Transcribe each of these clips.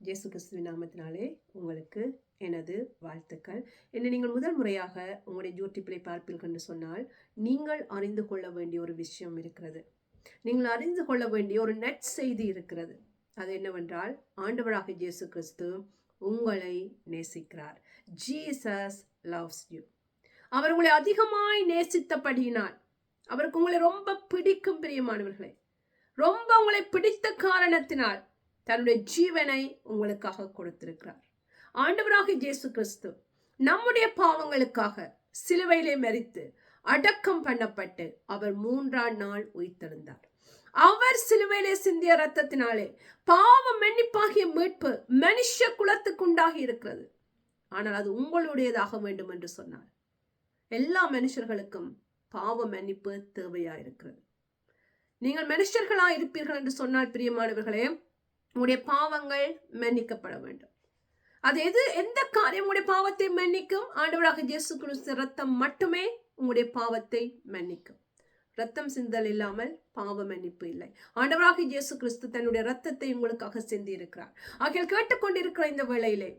இயேசு கிறிஸ்துவின் நாமத்தினாலே உங்களுக்கு எனது வாழ்த்துக்கள். என்னை நீங்கள் முதல் முறையாக உங்களுடைய ஜோட்டிப்பிலை பார்ப்பீர்கள் என்று சொன்னால் நீங்கள் அறிந்து கொள்ள வேண்டிய ஒரு விஷயம் இருக்கிறது. நீங்கள் அறிந்து கொள்ள வேண்டிய ஒரு நெட் செய்தி இருக்கிறது. அது என்னவென்றால் ஆண்டவராக இயேசு கிறிஸ்து உங்களை நேசிக்கிறார். ஜீசஸ் லவ்ஸ் யூ அவர் உங்களை அதிகமாய் நேசித்தபடியினால் அவருக்கு உங்களை ரொம்ப பிடிக்கும் பிரியமானவர்களே. ரொம்ப உங்களை பிடித்த காரணத்தினால் தன்னுடைய ஜீவனை உங்களுக்காக கொடுத்திருக்கிறார். ஆண்டவராக இயேசு கிறிஸ்து நம்முடைய பாவங்களுக்காக சிலுவையிலே மறித்து அடக்கம் பண்ணப்பட்டு அவர் மூன்றாம் நாள் உயிர்த்தெழுந்தார். அவர் சிலுவையிலே சிந்திய ரத்தத்தினாலே பாவ மன்னிப்பாகிய மீட்பு மனுஷ குலத்துக்குண்டாகி இருக்கிறது. ஆனால் அது உங்களுடையதாக வேண்டும் என்று சொன்னார். எல்லா மனுஷர்களுக்கும் பாவ மன்னிப்பு தேவையா இருக்கிறது நீங்கள் மனுஷர்களா இருப்பீர்கள் என்று சொன்னால் பிரியமானவர்களே உங்களுடைய பாவங்கள் மன்னிக்கப்பட வேண்டும். அது எது எந்த காரியம் உங்களுடைய பாவத்தை மன்னிக்கும்? ஆண்டவராக இயேசு கிறிஸ்து ரத்தம் மட்டுமே உங்களுடைய பாவத்தை மன்னிக்கும். ரத்தம் சிந்தல் இல்லாமல் பாவ மன்னிப்பு இல்லை. ஆண்டவராக இயேசு கிறிஸ்து தன்னுடைய ரத்தத்தை உங்களுக்காக சிந்தி இருக்கிறார் ஆகிய கேட்டுக்கொண்டிருக்கிற இந்த வேளையிலே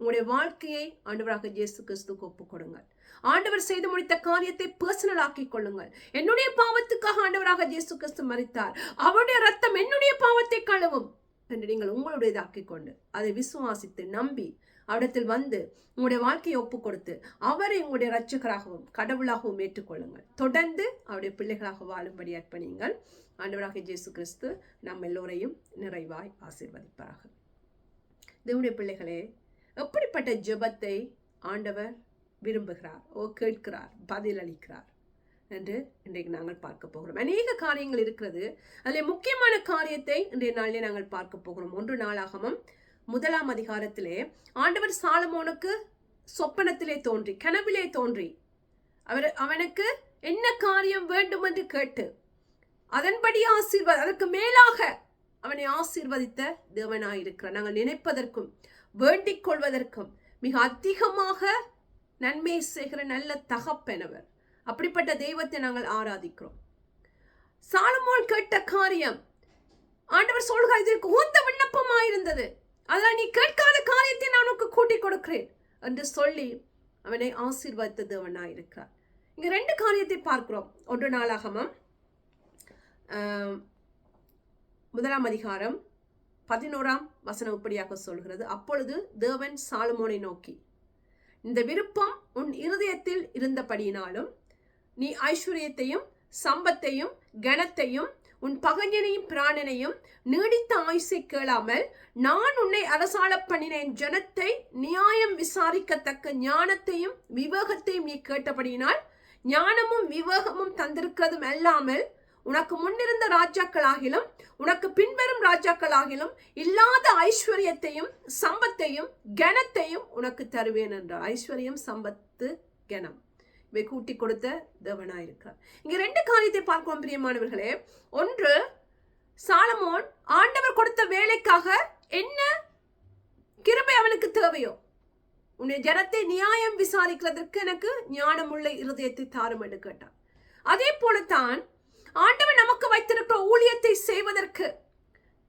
உங்களுடைய வாழ்க்கையை ஆண்டவராக இயேசு கிறிஸ்துக்கு ஒப்பு கொடுங்கள். ஆண்டவர் செய்து முடித்த காரியத்தை பர்சனல் ஆக்கிக் கொள்ளுங்கள். என்னுடைய பாவத்துக்காக ஆண்டவராக இயேசு கிறிஸ்து மறித்தார் அவருடைய ரத்தம் என்னுடைய பாவத்தை கழுவும். என்று நீங்கள் உங்களுடையதாக்கி கொண்டு அதை விசுவாசித்து நம்பி அவரிடத்தில் வந்து உங்களுடைய வாழ்க்கையை ஒப்பு கொடுத்து அவரை உங்களுடைய ரட்சகராகவும் கடவுளாகவும் ஏற்றுக்கொள்ளுங்கள். தொடர்ந்து அவருடைய பிள்ளைகளாக வாழும்படி அர்ப்பணியுங்கள். ஆண்டவராக ஜேசு கிறிஸ்து நம் எல்லோரையும் நிறைவாய் ஆசீர்வதிப்பாராக. தேவனுடைய பிள்ளைகளே எப்படிப்பட்ட ஜெபத்தை ஆண்டவர் விரும்புகிறார்? ஓ கேட்கிறார் பதில் அளிக்கிறார் என்று இன்றைக்கு நாங்கள் பார்க்க போகிறோம். அநேக காரியங்கள் இருக்கிறது. அதில் முக்கியமான காரியத்தை இன்றைய நாளிலே நாங்கள் பார்க்க போகிறோம். ஒன்று நாளாகமும் முதலாம் அதிகாரத்திலே ஆண்டவர் சாலமோனுக்கு சொப்பனத்திலே தோன்றி கனவிலே தோன்றி அவர் அவனுக்கு என்ன காரியம் வேண்டும் என்று கேட்டு அதன்படி ஆசீர்வாத அதற்கு மேலாக அவனை ஆசீர்வதித்த தேவனாயிருக்கிறார். நாங்கள் நினைப்பதற்கும் வேண்டிக் கொள்வதற்கும் மிக அதிகமாக நன்மை செய்கிற நல்ல தகப்பெனவர் அப்படிப்பட்ட தெய்வத்தை நாங்கள் ஆராதிக்கிறோம். சாலமோன் கேட்ட காரியம் ஆண்டவர் சொல்கிறார் இதற்கு உந்த விண்ணப்பமா இருந்தது அதனால் நீ கேட்காத காரியத்தை நான் உனக்கு கூட்டிக் கொடுக்கிறேன் என்று சொல்லி அவனை ஆசீர்வதித்த தேவனாக இருக்கிறார். இங்கே ரெண்டு காரியத்தை பார்க்கிறோம். ஒன்று நாளாகமம் முதலாம் அதிகாரம் பதினோராம் வசனம் இப்படியாக சொல்கிறது. அப்பொழுது தேவன் சாலமோனை நோக்கி இந்த விருப்பம் உன் இருதயத்தில் இருந்தபடியினாலும் நீ ஐஸ்வர்யத்தையும் சம்பத்தையும் கனத்தையும் உன் பகஞ்சனையும் பிராணனையும் நீடித்த ஆயுசை கேளாமல் நான் உன்னை அரசாள பண்ணினேன். ஜனத்தை நியாயம் விசாரிக்கத்தக்க ஞானத்தையும் விவேகத்தையும் நீ கேட்டபடியினால் ஞானமும் விவேகமும் தந்திருக்கிறதும் அல்லாமல் உனக்கு முன்னிருந்த ராஜாக்களாகிலும் உனக்கு பின்வரும் ராஜாக்களாகிலும் இல்லாத ஐஸ்வர்யத்தையும் சம்பத்தையும் கனத்தையும் உனக்கு தருவேன் என்றார். ஐஸ்வர்யம் சம்பத்து கனம். கூட்டி கொடுத்த தேவனா இருக்கிறார் இங்க ரெண்டு காரியத்தை பார்க்கிறோம் பிரியமானவர்களே. ஒன்று சாலமோன் ஆண்டவர் கொடுத்த வேலைக்காக என்ன கிருபை அவனுக்கு தேவையோ? உன்னை ஜனத்தை நியாயம் விசாரிக்கிறதற்கு எனக்கு ஞானமுள்ள இருதயத்தை தாரும் என்று கேட்டான். அதே போலத்தான் ஆண்டவர் நமக்கு வைத்திருக்கிற ஊழியத்தை செய்வதற்கு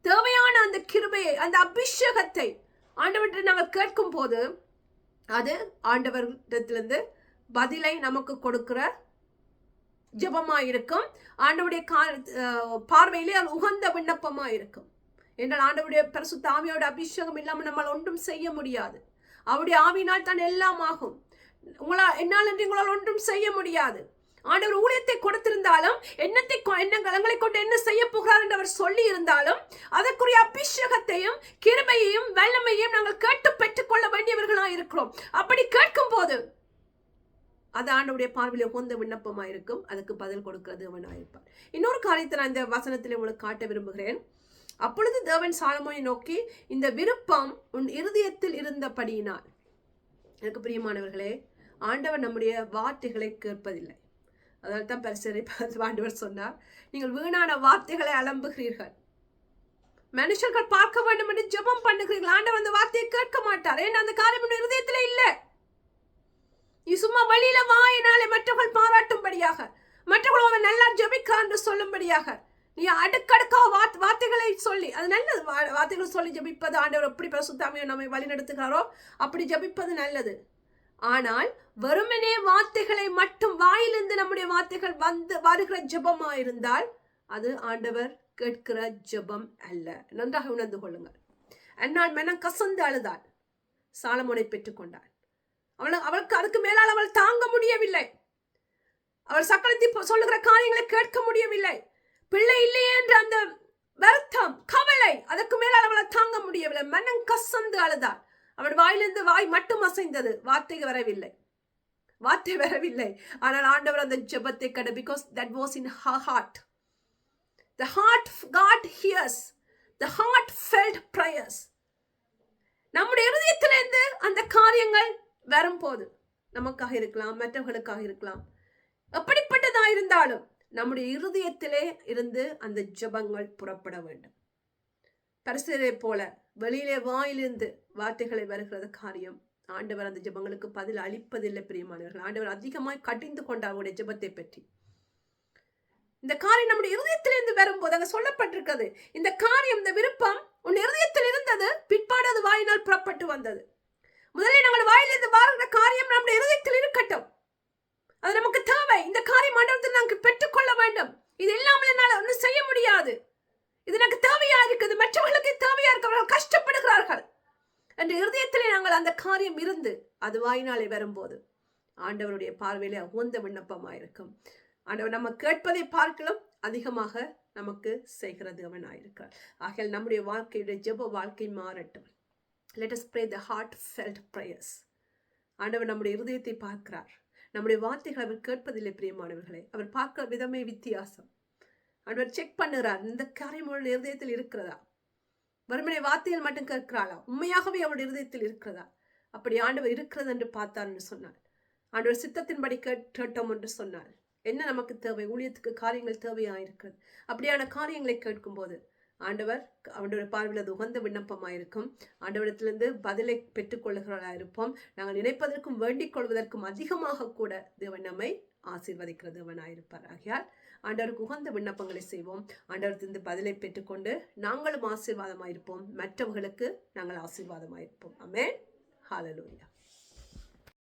தேவையான அந்த கிருபையை அந்த அபிஷேகத்தை ஆண்டவர்கிட்ட நாங்கள் கேட்கும் போது அது ஆண்டவரிடத்திலிருந்து பதிலை நமக்கு கொடுக்கிற ஜபமா இருக்கும் ஆண்டவுடைய பார்வையிலே அது உகந்த விண்ணப்பமா இருக்கும் என்றால் ஆண்டவுடைய பரிசு தாமியோட அபிஷேகம் இல்லாமல் நம்மால் ஒன்றும் செய்ய முடியாது. அவருடைய ஆவினால் தான் எல்லாம் ஆகும். உங்களால் என்னால் என்று உங்களால் ஒன்றும் செய்ய முடியாது. ஆண்டவர் ஊழியத்தை கொடுத்திருந்தாலும் என்னத்தை எண்ணங்களை கொண்டு என்ன செய்ய போகிறார் என்று அவர் சொல்லி இருந்தாலும் அதற்குரிய அபிஷேகத்தையும் கிருமையையும் வல்லமையையும் நாங்கள் கேட்டு பெற்றுக்கொள்ள வேண்டியவர்களாக இருக்கிறோம் அப்படி கேட்கும் போது அது ஆண்டவுடைய பார்வையில் உகந்த விண்ணப்பமாக இருக்கும். அதுக்கு பதில் கொடுக்கிறது அவனாயிருப்பார் இன்னொரு காரியத்தை நான் இந்த வசனத்தில் உங்களுக்கு காட்ட விரும்புகிறேன். அப்பொழுது தேவன் சாலமோனை நோக்கி இந்த விருப்பம் உன் இருதயத்தில் இருந்தபடியினால். எனக்கு பிரியமானவர்களே ஆண்டவர் நம்முடைய வார்த்தைகளை கேட்பதில்லை. அதனால தான் பரிசரை ஆண்டவர் சொன்னார் நீங்கள் வீணான வார்த்தைகளை அலம்புகிறீர்கள். மனுஷர்கள் பார்க்க வேண்டும் என்று ஜெபம் பண்ணுகிறீர்கள். ஆண்டவர் அந்த வார்த்தையை கேட்க மாட்டார். ஏன்னா அந்த காரியம் இருதயத்தில் இல்லை. நீ சும்மா வழியில வாயினாலே மற்றவர்கள் பாராட்டும்படியாக. மற்றவர்கள் அவன் நல்லா ஜபிக்கிறான் என்று சொல்லும்படியாக. நீ அடுக்கடுக்காக வார்த் வார்த்தைகளை சொல்லி அது நல்லது வா- வார்த்தைகள் சொல்லி ஜெபிப்பது ஆண்டவர் எப்படி பிரசுத்தாமையோ நம்மை வழிநடத்துகிறாரோ அப்படி ஜெபிப்பது நல்லது. ஆனால் வெறுமனே வார்த்தைகளை மட்டும் வாயிலிருந்து நம்முடைய வார்த்தைகள் வந்து வருகிற ஜெபமா இருந்தால் அது ஆண்டவர் கேட்கிற ஜெபம் அல்ல. நன்றாக உணர்ந்து கொள்ளுங்கள். அன்னால் மனம் கசந்து அழுதாள் சாலமோனை பெற்றுக்கொண்டாள் அவள் அவளுக்கு அதுக்கு மேலால் அவள் தாங்க முடியவில்லை. அவள் சக்கரத்தை சொல்லுகிற காரியங்களை கேட்க முடியவில்லை. பிள்ளை இல்லையே என்ற அந்த வருத்தம் கவலை அதற்கு மேலால் அவளை தாங்க முடியவில்லை. மனம் கசந்து அழுதாள். அவள் வாயிலிருந்து வாய் மட்டும் அசைந்தது. வார்த்தை வரவில்லை. வார்த்தை வரவில்லை. ஆனால் ஆண்டவர் அந்த ஜெபத்தை கண்டு because that was in heart the heart God hears the heartfelt prayers நம்முடைய இருதயத்திலிருந்து அந்த காரியங்கள் வரும்போது நமக்காக இருக்கலாம் மற்றவர்களுக்காக இருக்கலாம். எப்படிப்பட்டதா இருந்தாலும் நம்முடைய இருதயத்திலே இருந்து அந்த ஜெபங்கள் புறப்பட வேண்டும். பரிசுரை போல வெளியிலே வாயிலிருந்து வார்த்தைகளை வருகிறது காரியம். ஆண்டவர் அந்த ஜெபங்களுக்கு பதில் அளிப்பதில்லை பிரியமானவர்கள். ஆண்டவர் அதிகமாய் கடிந்து கொண்டார் அவருடைய ஜபத்தை பற்றி. இந்த காரியம் நம்முடைய இருதயத்திலிருந்து வரும்போது அங்க சொல்லப்பட்டிருக்கிறது. இந்த காரியம் இந்த விருப்பம் உன் இருதயத்தில் இருந்தது பிற்பாடு அது வாயினால் புறப்பட்டு வந்தது. முதலில் நாங்கள் வாயிலிருந்து வாருகிற காரியம் நம்முடைய இருதயத்தில் இருக்கட்டும். அது நமக்கு தேவை. இந்த காரியம் மண்டலத்தில் நாங்கள் பெற்றுக்கொள்ள வேண்டும். இது இல்லாமல் என்னால் ஒன்றும் செய்ய முடியாது. இது எனக்கு தேவையா இருக்குது. மற்றவர்களுக்கு தேவையா இருக்கு அவர்கள் கஷ்டப்படுகிறார்கள். என்ற இருதயத்திலே நாங்கள் அந்த காரியம் இருந்து அது வாயினாலே வரும்போது ஆண்டவருடைய பார்வையிலே உகந்த விண்ணப்பமாயிருக்கும். ஆண்டவர் நம்ம கேட்பதை பார்க்கலாம் அதிகமாக நமக்கு செய்கிற தேவனாயிருக்கிறார் ஆகையால் நம்முடைய வாழ்க்கையுடைய ஜெப வாழ்க்கை மாறட்டும். Let us pray the heartfelt prayers ஆண்டவர் நம்முடைய இருதயத்தை பார்க்கிறார். நம்முடைய வார்த்தைகள் அவர் கேட்பதில்லை பிரியமானவர்களை. அவர் பார்க்கிற விதமே வித்தியாசம். ஆண்டவர் செக் பண்ணுகிறார் இந்த காரியம் அவருடைய இருதயத்தில் இருக்கிறதா? வறுமனை வார்த்தைகள் மட்டும் கேட்கிறாளா? உண்மையாகவே அவருடைய இருதயத்தில் இருக்கிறதா? அப்படி ஆண்டவர் இருக்கிறது என்று பார்த்தார்னு என்று சொன்னார். ஆண்டவர் சித்தத்தின்படி கேட்டோம் என்று சொன்னார். என்ன நமக்கு தேவை? ஊழியத்துக்கு காரியங்கள் தேவையாக இருக்கிறது? அப்படியான காரியங்களை கேட்கும்போது ஆண்டவர் அவனுடைய பார்வையில் அது உகந்த விண்ணப்பமாக இருக்கும் ஆண்டவரிடத்திலிருந்து பதிலை பெற்றுக்கொள்ளுகிறவர்களாக இருப்போம். நாங்கள் நினைப்பதற்கும் வேண்டிக் கொள்வதற்கும் அதிகமாக கூட தேவன் நம்மை ஆசீர்வதிக்கிற தேவனாக இருப்பார் ஆகையால் ஆண்டவருக்கு உகந்த விண்ணப்பங்களை செய்வோம். ஆண்டவரத்திலிருந்து பதிலை பெற்றுக்கொண்டு நாங்களும் ஆசீர்வாதமாயிருப்போம். மற்றவர்களுக்கு நாங்கள் ஆசீர்வாதமாயிருப்போம். அமே அமேன்